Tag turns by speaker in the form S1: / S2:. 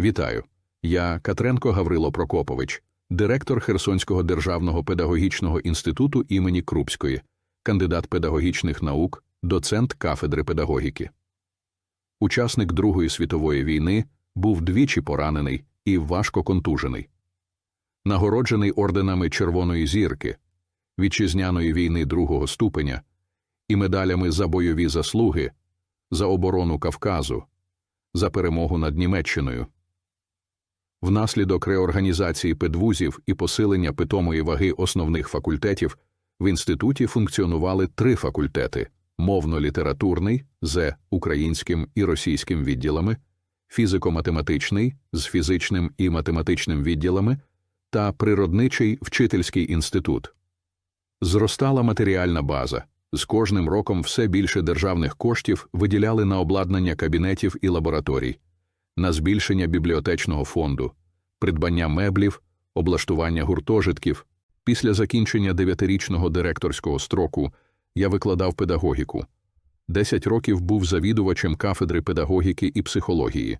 S1: Вітаю. Я Катренко Гаврило Прокопович, директор Херсонського державного педагогічного інституту імені Крупської, кандидат педагогічних наук, доцент кафедри педагогіки. Учасник Другої світової війни був двічі поранений і важко контужений. Нагороджений орденами Червоної зірки, вітчизняної війни другого ступеня і медалями за бойові заслуги, за оборону Кавказу, за перемогу над Німеччиною. Внаслідок реорганізації педвузів і посилення питомої ваги основних факультетів в інституті функціонували три факультети мовно-літературний з українським і російським відділами, фізико-математичний з фізичним і математичним відділами та природничий вчительський інститут. Зростала матеріальна база. З кожним роком все більше державних коштів виділяли на обладнання кабінетів і лабораторій, на збільшення бібліотечного фонду, придбання меблів, облаштування гуртожитків. Після закінчення дев'ятирічного директорського строку я викладав педагогіку. Десять років був завідувачем кафедри педагогіки і психології.